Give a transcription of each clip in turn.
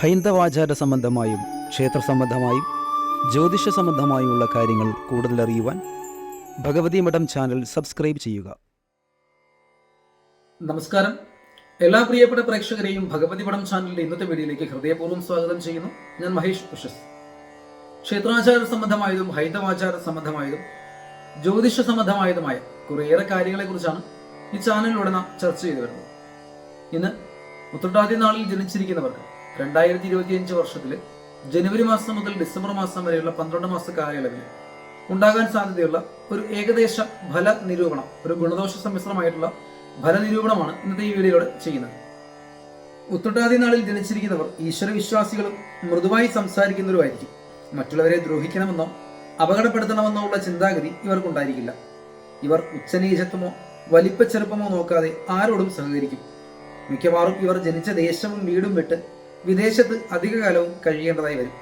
ഹൈന്ദവാചാര സംബന്ധമായും ക്ഷേത്ര സംബന്ധമായും ജ്യോതിഷ സംബന്ധമായുമുള്ള കാര്യങ്ങൾ കൂടുതൽ അറിയുവാൻ ഭഗവതി മഠം ചാനൽ സബ്സ്ക്രൈബ് ചെയ്യുക. നമസ്കാരം. എല്ലാ പ്രിയപ്പെട്ട പ്രേക്ഷകരെയും ഭഗവതി പടം ചാനലിന്റെ ഇന്നത്തെ വീഡിയോയിലേക്ക് ഹൃദയപൂർവം സ്വാഗതം ചെയ്യുന്നു. ഞാൻ മഹേഷ് ഉഷസ്. ക്ഷേത്രാചാര സംബന്ധമായതും ഹൈന്ദവാചാര സംബന്ധമായതും ജ്യോതിഷ സംബന്ധമായതുമായ കുറേയേറെ കാര്യങ്ങളെ കുറിച്ചാണ് ഈ ചാനലിലൂടെ നാം ചർച്ച ചെയ്തു വരുന്നത്. ഇന്ന് ഉത്രട്ടാതി നാളിൽ ജനിച്ചിരിക്കുന്നവർക്ക് രണ്ടായിരത്തി ഇരുപത്തിയഞ്ച് വർഷത്തിൽ ജനുവരി മാസം മുതൽ ഡിസംബർ മാസം വരെയുള്ള പന്ത്രണ്ട് മാസ കാലയളവിൽ ഉണ്ടാകാൻ സാധ്യതയുള്ള ഒരു ഏകദേശ ഫല നിരൂപണം ഒരു ഗുണദോഷ സമ്മിശ്രമായിട്ടുള്ള ഫല നിരൂപണമാണ് ഇന്നത്തെ ഈ വീഡിയോയിലൂടെ ചെയ്യുന്നത്. ഉത്രട്ടാതി നാളിൽ ജനിച്ചിരിക്കുന്നവർ ഈശ്വരവിശ്വാസികളും മൃദുവായി സംസാരിക്കുന്നവരുമായിരിക്കും. മറ്റുള്ളവരെ ദ്രോഹിക്കണമെന്നോ അപകടപ്പെടുത്തണമെന്നോ ഉള്ള ചിന്താഗതി ഇവർക്കുണ്ടായിരിക്കില്ല. ഇവർ ഉച്ചനീചത്വമോ വലിപ്പച്ചെറുപ്പമോ നോക്കാതെ ആരോടും സഹകരിക്കും. മിക്കവാറും ഇവർ ജനിച്ച ദേശവും വീടും വിട്ട് വിദേശത്ത് അധികകാലവും കഴിയേണ്ടതായി വരും.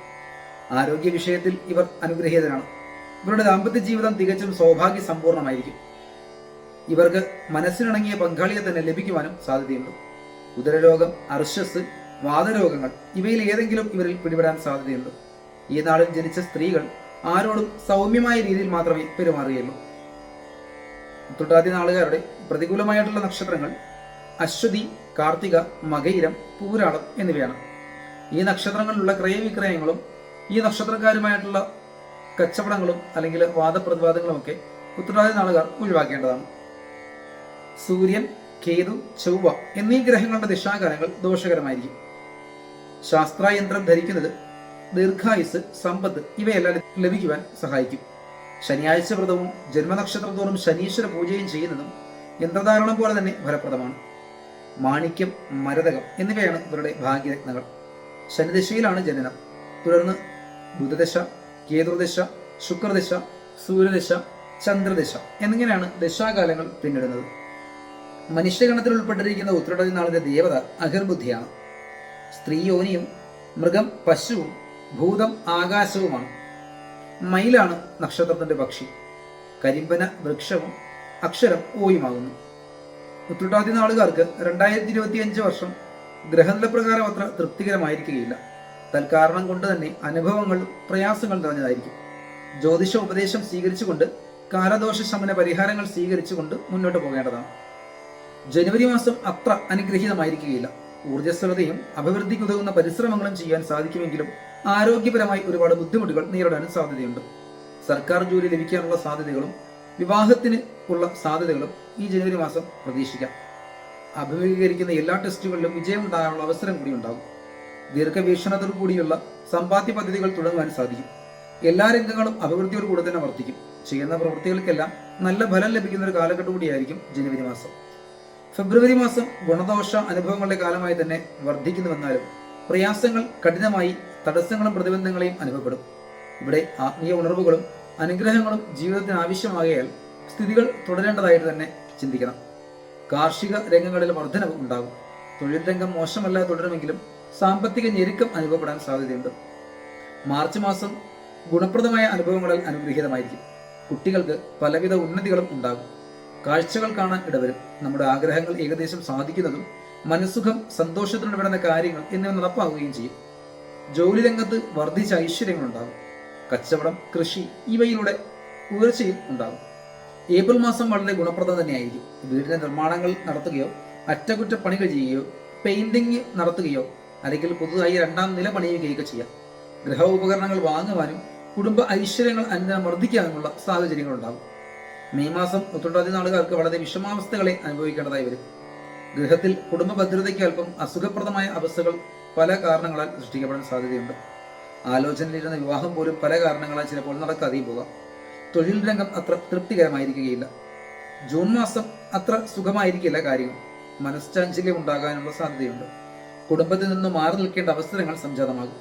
ആരോഗ്യ വിഷയത്തിൽ ഇവർ അനുഗ്രഹീതരാണ്. ഇവരുടെ ദാമ്പത്യ ജീവിതം തികച്ചും സൗഭാഗ്യ സമ്പൂർണമായിരിക്കും ഇവർക്ക് മനസ്സിനിണങ്ങിയ പങ്കാളിയെ തന്നെ ലഭിക്കുവാനും സാധ്യതയുണ്ട്. ഉദരരോഗം അർശസ് വാദരോഗങ്ങൾ ഇവയിൽ ഏതെങ്കിലും ഇവരിൽ പിടിപെടാൻ സാധ്യതയുണ്ട്. ഈ നാളിൽ ജനിച്ച സ്ത്രീകൾ ആരോടും സൗമ്യമായ രീതിയിൽ മാത്രമേ പെരുമാറുകയുള്ളൂ. തൊട്ടാദ്യ നാളുകാരുടെ പ്രതികൂലമായിട്ടുള്ള നക്ഷത്രങ്ങൾ അശ്വതി കാർത്തിക മകയിരം പൂരാളം എന്നിവയാണ്. ഈ നക്ഷത്രങ്ങളിലുള്ള ക്രയവിക്രയങ്ങളും ഈ നക്ഷത്രക്കാരുമായിട്ടുള്ള കച്ചവടങ്ങളും അല്ലെങ്കിൽ വാദപ്രതിവാദങ്ങളും ഒക്കെ ഉത്തരവാദി നാളുകാർ ഒഴിവാക്കേണ്ടതാണ്. സൂര്യൻ കേതു ചൊവ്വ എന്നീ ഗ്രഹങ്ങളുടെ ദിശാകാലങ്ങൾ ദോഷകരമായിരിക്കും. ശാസ്ത്രായന്ത്രം ധരിക്കുന്നത് ദീർഘായുസ് സമ്പത്ത് ഇവയെല്ലാം ലഭിക്കുവാൻ സഹായിക്കും. ശനിയാഴ്ച വ്രതവും ജന്മനക്ഷത്രത്തോറും ശനീശ്വര പൂജയും ചെയ്യുന്നതും യന്ത്രധാരണം പോലെ തന്നെ ഫലപ്രദമാണ്. മാണിക്യം മരതകം എന്നിവയാണ് ഇവരുടെ ഭാഗ്യരത്നങ്ങൾ. ശനിദശയിലാണ് ജനനം. തുടർന്ന് ബുധദശ കേതുർദശ ശുക്രദശ സൂര്യദശ ചന്ദ്രദശ എന്നിങ്ങനെയാണ് ദശാകാലങ്ങൾ പിന്നിടുന്നത്. മനുഷ്യഗണത്തിൽ ഉൾപ്പെട്ടിരിക്കുന്ന ഉത്രടതി നാളിന്റെ ദേവത അഹിർബുദ്ധിയാണ് സ്ത്രീ യോനിയും മൃഗം പശുവും ഭൂതം ആകാശവുമാണ്. മയിലാണ് നക്ഷത്രത്തിന്റെ പക്ഷി. കരിമ്പന വൃക്ഷവും അക്ഷരം ഓയുമാകുന്നു. ഉത്രട്ടാതി നാളുകാർക്ക് രണ്ടായിരത്തി ഇരുപത്തി അഞ്ച് വർഷം ഗ്രഹനിലപ്രകാരം അത്ര തൃപ്തികരമായിരിക്കുകയില്ല. തൽക്കാരണം കൊണ്ട് തന്നെ അനുഭവങ്ങൾ പ്രയാസങ്ങൾ നിറഞ്ഞതായിരിക്കും. ജ്യോതിഷ ഉപദേശം സ്വീകരിച്ചുകൊണ്ട് കാലദോഷ ശമന പരിഹാരങ്ങൾ സ്വീകരിച്ചുകൊണ്ട് മുന്നോട്ട് പോകേണ്ടതാണ്. ജനുവരി മാസം അത്ര അനുഗ്രഹീതമായിരിക്കുകയില്ല. ഊർജസ്വലതയും അഭിവൃദ്ധിക്ക് ഉതകുന്ന പരിശ്രമങ്ങളും ചെയ്യാൻ സാധിക്കുമെങ്കിലും ആരോഗ്യപരമായി ഒരുപാട് ബുദ്ധിമുട്ടുകൾ നേരിടാനും സാധ്യതയുണ്ട്. സർക്കാർ ജോലി ലഭിക്കാനുള്ള സാധ്യതകളും വിവാഹത്തിന് ഉള്ള സാധ്യതകളും ഈ ജനുവരി മാസം പ്രതീക്ഷിക്കാം. അഭിമുഖീകരിക്കുന്ന എല്ലാ ടെസ്റ്റുകളിലും വിജയം ഉണ്ടാകാനുള്ള അവസരം കൂടി ഉണ്ടാകും. ദീർഘവീക്ഷണത്തോടു കൂടിയുള്ള സമ്പാദ്യ പദ്ധതികൾ തുടങ്ങുവാൻ സാധിക്കും. എല്ലാ രംഗങ്ങളും അഭിവൃദ്ധിയോട് കൂടെ തന്നെ വർദ്ധിക്കും. ചെയ്യുന്ന പ്രവൃത്തികൾക്കെല്ലാം നല്ല ഫലം ലഭിക്കുന്ന ഒരു കാലഘട്ടം കൂടിയായിരിക്കും ജനുവരി മാസം. ഫെബ്രുവരി മാസം ഗുണദോഷ അനുഭവങ്ങളുടെ കാലമായി തന്നെ വർദ്ധിക്കുന്നുവെന്നാലും പ്രയാസങ്ങൾ കഠിനമായി തടസ്സങ്ങളും പ്രതിബന്ധങ്ങളെയും അനുഭവപ്പെടും. ഇവിടെ ആത്മീയ ഉണർവുകളും അനുഗ്രഹങ്ങളും ജീവിതത്തിന് ആവശ്യമാകയാൽ സ്ഥിതികൾ തുടരേണ്ടതായിട്ട് തന്നെ ചിന്തിക്കണം. കാർഷിക രംഗങ്ങളിൽ വർധനവ് ഉണ്ടാകും. തൊഴിൽ രംഗം മോശമല്ല തുടരുമെങ്കിലും സാമ്പത്തിക ഞെരുക്കം അനുഭവപ്പെടാൻ സാധ്യതയുണ്ട്. മാർച്ച് മാസം ഗുണപ്രദമായ അനുഭവങ്ങളാൽ അനുഗ്രഹീതമായിരിക്കും. കുട്ടികൾക്ക് പലവിധ ഉന്നതികളും ഉണ്ടാകും. കാഴ്ചകൾ കാണാൻ ഇടവരും. നമ്മുടെ ആഗ്രഹങ്ങൾ ഏകദേശം സാധിക്കുന്നതും മനസ്സുഖം സന്തോഷത്തിനിടപെടുന്ന കാര്യങ്ങൾ എന്നിവ നടപ്പാവുകയും ചെയ്യും. ജോലി രംഗത്ത് വർദ്ധിച്ച ഐശ്വര്യങ്ങളുണ്ടാകും കച്ചവടം കൃഷി ഇവയിലൂടെ ഉയർച്ചയും ഉണ്ടാകും. ഏപ്രിൽ മാസം വളരെ ഗുണപ്രദം തന്നെയായിരിക്കും. വീടിന്റെ നിർമ്മാണങ്ങൾ നടത്തുകയോ അറ്റകുറ്റപ്പണികൾ ചെയ്യുകയോ പെയിന്റിംഗ് നടത്തുകയോ അല്ലെങ്കിൽ പുതുതായി രണ്ടാം നില പണിയുകയൊക്കെ ചെയ്യാം. ഗൃഹ ഉപകരണങ്ങൾ വാങ്ങുവാനും കുടുംബ ഐശ്വര്യങ്ങൾ അനുദിനം വർദ്ധിക്കാനുമുള്ള സാഹചര്യങ്ങൾ ഉണ്ടാകും. മെയ് മാസം ഉത്രട്ടാതി നാളുകാർക്ക് വളരെ വിഷമാവസ്ഥകളെ അനുഭവിക്കേണ്ടതായി വരും. ഗൃഹത്തിൽ കുടുംബ ഭദ്രതയ്ക്ക് അല്പം അസുഖപ്രദമായ അവസ്ഥകൾ പല കാരണങ്ങളാൽ സൃഷ്ടിക്കപ്പെടാൻ സാധ്യതയുണ്ട്. ആലോചനയിലിരുന്ന വിവാഹം പോലും പല കാരണങ്ങളാൽ ചിലപ്പോൾ നടക്കാതെയും പോകാം. തൊഴിൽ രംഗം അത്ര തൃപ്തികരമായിരിക്കുകയില്ല. ജൂൺ മാസം അത്ര സുഖമായിരിക്കില്ല കാര്യങ്ങൾ. മനഃശാഞ്ചല്യം ഉണ്ടാകാനുള്ള സാധ്യതയുണ്ട്. കുടുംബത്തിൽ നിന്ന് മാറി നിൽക്കേണ്ട അവസരങ്ങൾ സംജാതമാകും.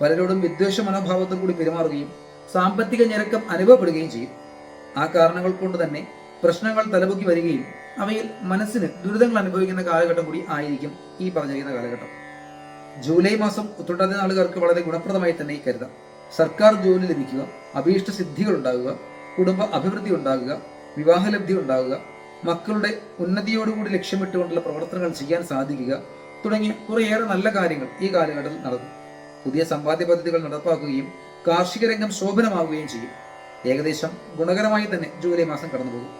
പലരോടും വിദ്വേഷ മനോഭാവത്തോടു കൂടി പെരുമാറുകയും സാമ്പത്തിക ഞെരുക്കം അനുഭവപ്പെടുകയും ചെയ്യും. ആ കാരണങ്ങൾ കൊണ്ട് തന്നെ പ്രശ്നങ്ങൾ തലപൊക്കി വരികയും അവയിൽ മനസ്സിന് ദുരിതങ്ങൾ അനുഭവിക്കുന്ന കാലഘട്ടം കൂടി ആയിരിക്കും ഈ പറഞ്ഞിരിക്കുന്ന കാലഘട്ടം. ജൂലൈ മാസം ഉത്രട്ടാതി നാളുകാർക്ക് വളരെ ഗുണപ്രദമായി തന്നെ കരുതാം. സർക്കാർ ജോലി ലഭിക്കുക അഭീഷ്ട സിദ്ധികൾ ഉണ്ടാകുക കുടുംബ അഭിവൃദ്ധി ഉണ്ടാകുക വിവാഹലബ്ധി ഉണ്ടാകുക മക്കളുടെ ഉന്നതിയോടുകൂടി ലക്ഷ്യമിട്ടുകൊണ്ടുള്ള പ്രവർത്തനങ്ങൾ ചെയ്യാൻ സാധിക്കുക തുടങ്ങിയ കുറേയേറെ നല്ല കാര്യങ്ങൾ ഈ കാലഘട്ടത്തിൽ നടന്നു. പുതിയ സമ്പാദ്യ പദ്ധതികൾ നടപ്പാക്കുകയും കാർഷിക രംഗം ശോഭനമാവുകയും ചെയ്യും. ഏകദേശം ഗുണകരമായി തന്നെ ജൂലൈ മാസം കടന്നുപോകും.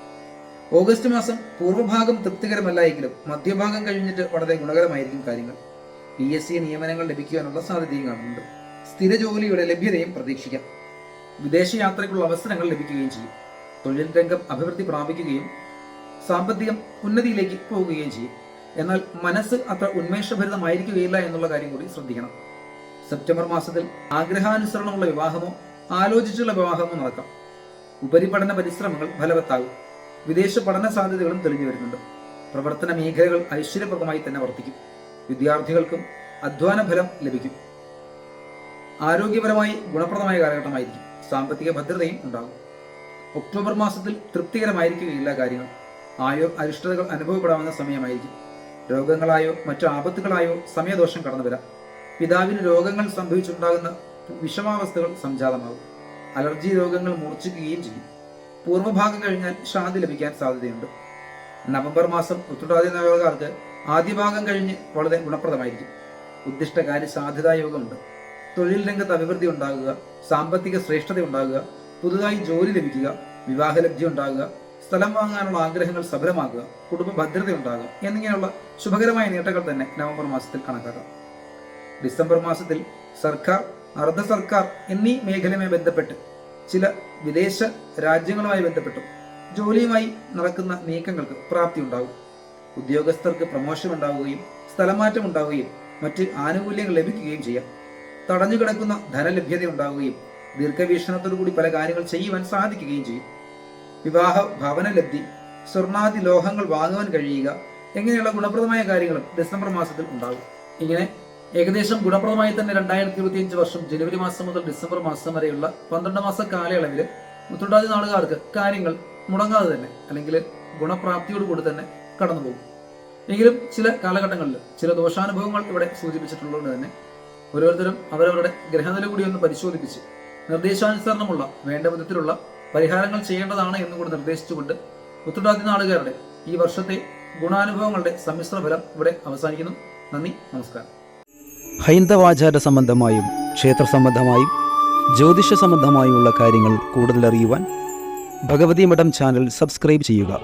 ഓഗസ്റ്റ് മാസം പൂർവഭാഗം തൃപ്തികരമല്ല എങ്കിലും മധ്യഭാഗം കഴിഞ്ഞിട്ട് വളരെ ഗുണകരമായിരിക്കും കാര്യങ്ങൾ. പി എസ് സി നിയമനങ്ങൾ ലഭിക്കുവാനുള്ള സാധ്യതയും കാണുന്നുണ്ട്. സ്ഥിര ജോലിയുടെ ലഭ്യതയും പ്രതീക്ഷിക്കാം. വിദേശ യാത്രയ്ക്കുള്ള അവസരങ്ങൾ ലഭിക്കുകയും ചെയ്യും. തൊഴിൽ രംഗം അഭിവൃദ്ധി പ്രാപിക്കുകയും സാമ്പത്തികം ഉന്നതിയിലേക്ക് പോവുകയും ചെയ്യും. എന്നാൽ മനസ്സ് അത്ര ഉന്മേഷഭരിതമായിരിക്കുകയില്ല എന്നുള്ള കാര്യം കൂടി ശ്രദ്ധിക്കണം. സെപ്റ്റംബർ മാസത്തിൽ ആഗ്രഹാനുസരണമുള്ള വിവാഹമോ ആലോചിച്ചുള്ള വിവാഹമോ നടക്കാം. ഉപരിപഠന പരിശ്രമങ്ങൾ ഫലവത്താകും. വിദേശ പഠന സാധ്യതകളും തെളിഞ്ഞു വരുന്നുണ്ട്. പ്രവർത്തന മേഖലകൾ ഐശ്വര്യപ്രദമായി തന്നെ വർദ്ധിക്കും. വിദ്യാർത്ഥികൾക്കും അധ്വാന ഫലം ലഭിക്കും. ആരോഗ്യപരമായി ഗുണപ്രദമായ കാലഘട്ടമായിരിക്കും. സാമ്പത്തിക ഭദ്രതയും ഉണ്ടാകും. ഒക്ടോബർ മാസത്തിൽ തൃപ്തികരമായിരിക്കുകയില്ല കാര്യങ്ങൾ ആയോ അരിഷ്ടതകൾ അനുഭവപ്പെടാവുന്ന സമയമായിരിക്കും. രോഗങ്ങളായോ മറ്റു ആപത്തുകളായോ സമയദോഷം കടന്നു വരാം പിതാവിന് രോഗങ്ങൾ സംഭവിച്ചുണ്ടാകുന്ന വിഷമാവസ്ഥകൾ സംജാതമാകും. അലർജി രോഗങ്ങൾ മൂർച്ഛിക്കുകയും ചെയ്യും. പൂർവഭാഗം കഴിഞ്ഞാൽ ശാന്തി ലഭിക്കാൻ സാധ്യതയുണ്ട്. നവംബർ മാസം ഉത്തരാദി നവകാർക്ക് ആദ്യ ഭാഗം കഴിഞ്ഞ് വളരെ ഗുണപ്രദമായിരിക്കും. ഉദ്ദിഷ്ടകാര്യ സാധ്യതാ യോഗമുണ്ട്. തൊഴിൽ രംഗത്ത് അഭിവൃദ്ധി ഉണ്ടാകുക സാമ്പത്തിക ശ്രേഷ്ഠത ഉണ്ടാകുക പുതുതായി ജോലി ലഭിക്കുക വിവാഹലബ്ധി ഉണ്ടാകുക സ്ഥലം വാങ്ങാനുള്ള ആഗ്രഹങ്ങൾ സഫലമാകുക കുടുംബ ഭദ്രത ഉണ്ടാകുക എന്നിങ്ങനെയുള്ള ശുഭകരമായ നേട്ടങ്ങൾ തന്നെ നവംബർ മാസത്തിൽ കണക്കാക്കാം. ഡിസംബർ മാസത്തിൽ സർക്കാർ അർദ്ധ സർക്കാർ എന്നീ മേഖലയുമായി ബന്ധപ്പെട്ട് ചില വിദേശ രാജ്യങ്ങളുമായി ബന്ധപ്പെട്ടും ജോലിയുമായി നടക്കുന്ന നീക്കങ്ങൾക്ക് പ്രാപ്തി ഉണ്ടാകും. ഉദ്യോഗസ്ഥർക്ക് പ്രമോഷൻ ഉണ്ടാവുകയും സ്ഥലമാറ്റം ഉണ്ടാവുകയും മറ്റ് ആനുകൂല്യങ്ങൾ ലഭിക്കുകയും ചെയ്യാം. തടഞ്ഞു കിടക്കുന്ന ധനലഭ്യത ഉണ്ടാവുകയും ദീർഘവീക്ഷണത്തോടു കൂടി പല കാര്യങ്ങൾ ചെയ്യുവാൻ സാധിക്കുകയും ചെയ്യും. വിവാഹ ഭവനലബ്ധി സ്വർണാദി ലോഹങ്ങൾ വാങ്ങുവാൻ കഴിയുക എങ്ങനെയുള്ള ഗുണപ്രദമായ കാര്യങ്ങളും ഡിസംബർ മാസത്തിൽ ഉണ്ടാകും. ഇങ്ങനെ ഏകദേശം ഗുണപ്രദമായി തന്നെ രണ്ടായിരത്തി ഇരുപത്തിയഞ്ച് വർഷം ജനുവരി മാസം മുതൽ ഡിസംബർ മാസം വരെയുള്ള പന്ത്രണ്ട് മാസ കാലയളവിൽ മുത്തുണ്ടാതി നാളുകാർക്ക് കാര്യങ്ങൾ മുടങ്ങാതെ തന്നെ അല്ലെങ്കിൽ ഗുണപ്രാപ്തിയോട് കൂടി തന്നെ കടന്നുപോകും. എങ്കിലും ചില കാലഘട്ടങ്ങളിൽ ചില ദോഷാനുഭവങ്ങൾ ഇവിടെ സൂചിപ്പിച്ചിട്ടുള്ളതുകൊണ്ട് തന്നെ ഓരോരുത്തരും അവരവരുടെ ഗ്രഹനില കൂടി ഒന്ന് പരിശോധിപ്പിച്ച് നിർദ്ദേശാനുസരണമുള്ള വേണ്ട വിധത്തിലുള്ള പരിഹാരങ്ങൾ ചെയ്യേണ്ടതാണ് എന്നുകൂടി നിർദ്ദേശിച്ചുകൊണ്ട് ഉത്തരവാദി നാളുകാരുടെ ഈ വർഷത്തെ ഗുണാനുഭവങ്ങളുടെ സമ്മിശ്ര ഫലം ഇവിടെ അവസാനിക്കുന്നു. നന്ദി നമസ്കാരം. ഹൈന്ദവാചാര സംബന്ധമായും ക്ഷേത്ര സംബന്ധമായും ജ്യോതിഷ സംബന്ധമായുമുള്ള കാര്യങ്ങൾ കൂടുതൽ അറിയുവാൻ ഭഗവതി മഠം ചാനൽ സബ്സ്ക്രൈബ് ചെയ്യുക.